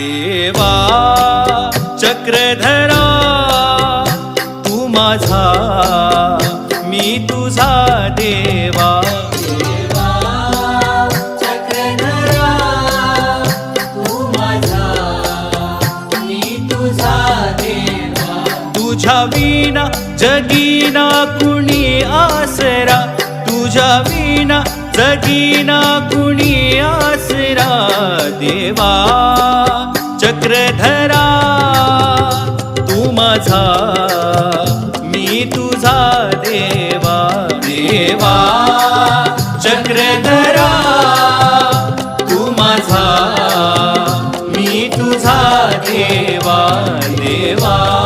देवा चक्रधरा तू माझा मी तुझा देवा. चक्रधरा तू माझा मी तुझा देवा. तुझ्या विना जगीना कुणी आसरा. तुझ्या विना जगीना कुणी आसरा. देवा माझा. मी तुझा देवा देवा. चक्रधरा तू माझा. मी तुझा देवा देवा.